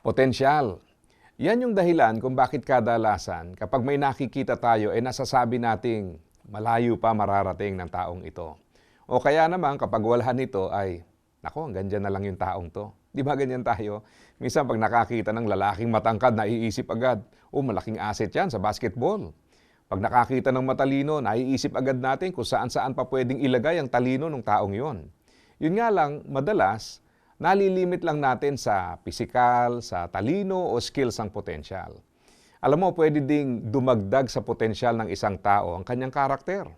Potensyal. Yan yung dahilan kung bakit kadalasan kapag may nakikita tayo ay nasasabi nating malayo pa mararating ng taong ito. O kaya naman kapag wala nito ay, nako, hanggang dyan na lang yung taong to. Di ba ganyan tayo? Minsan pag nakakita ng lalaking matangkad, naiisip agad, oh malaking asset yan sa basketball. Pag nakakita ng matalino, naiisip agad natin kung saan-saan pa pwedeng ilagay ang talino ng taong yon. Yun nga lang, madalas, nalilimit lang natin sa pisikal, sa talino o skills ang potensyal. Alam mo, pwede ding dumagdag sa potensyal ng isang tao ang kanyang karakter.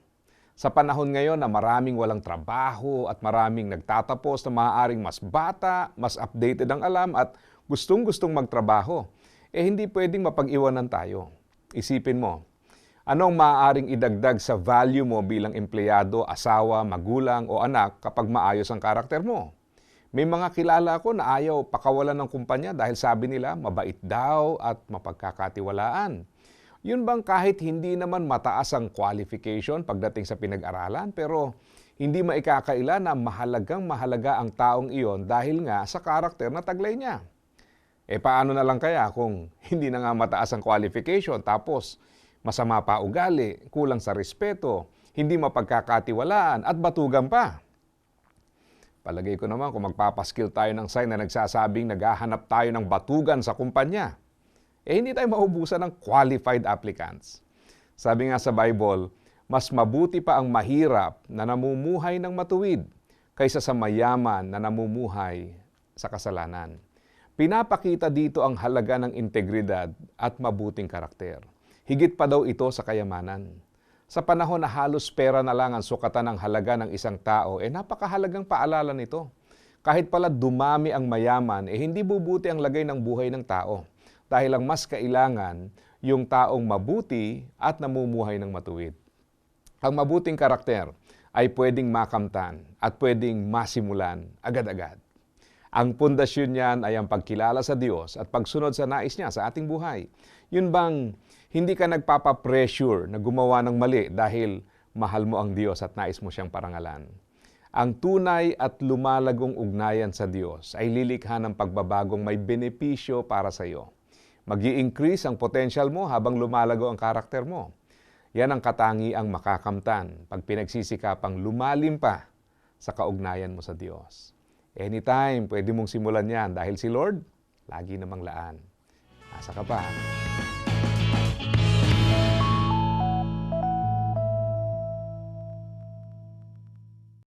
Sa panahon ngayon na maraming walang trabaho at maraming nagtatapos na maaaring mas bata, mas updated ang alam at gustong-gustong magtrabaho, eh hindi pwedeng mapag-iwanan tayo. Isipin mo, anong maaaring idagdag sa value mo bilang empleyado, asawa, magulang o anak kapag maayos ang karakter mo? May mga kilala ko na ayaw pakawalan ng kumpanya dahil sabi nila mabait daw at mapagkakatiwalaan. Yun bang kahit hindi naman mataas ang qualification pagdating sa pinag-aralan pero hindi maikakaila na mahalagang mahalaga ang taong iyon dahil nga sa karakter na taglay niya. E paano na lang kaya kung hindi na nga mataas ang qualification tapos masama pa ugali, kulang sa respeto, hindi mapagkakatiwalaan at batugan pa? Palagay ko naman kung magpapaskill tayo ng sign na nagsasabing naghahanap tayo ng batugan sa kumpanya, eh hindi tayo maubusan ng qualified applicants. Sabi nga sa Bible, mas mabuti pa ang mahirap na namumuhay ng matuwid kaysa sa mayaman na namumuhay sa kasalanan. Pinapakita dito ang halaga ng integridad at mabuting karakter. Higit pa daw ito sa kayamanan. Sa panahon na halos pera na lang ang sukatan ng halaga ng isang tao, eh napakahalagang paalala nito. Kahit pala dumami ang mayaman, eh hindi bubuti ang lagay ng buhay ng tao dahil ang mas kailangan yung taong mabuti at namumuhay ng matuwid. Ang mabuting karakter ay pwedeng makamtan at pwedeng masimulan agad-agad. Ang pundasyon niyan ay ang pagkilala sa Diyos at pagsunod sa nais niya sa ating buhay. Yun bang hindi ka nagpapa-pressure na gumawa ng mali dahil mahal mo ang Diyos at nais mo siyang parangalan. Ang tunay at lumalagong ugnayan sa Diyos ay lilikha ng pagbabagong may benepisyo para sa iyo mag increase ang potential mo habang lumalago ang karakter mo. Yan ang katangi ang makakamtan pag pinagsisikapang lumalim pa sa kaugnayan mo sa Diyos. Anytime, pwede mong simulan yan dahil si Lord, lagi namang laan. Asa ka pa?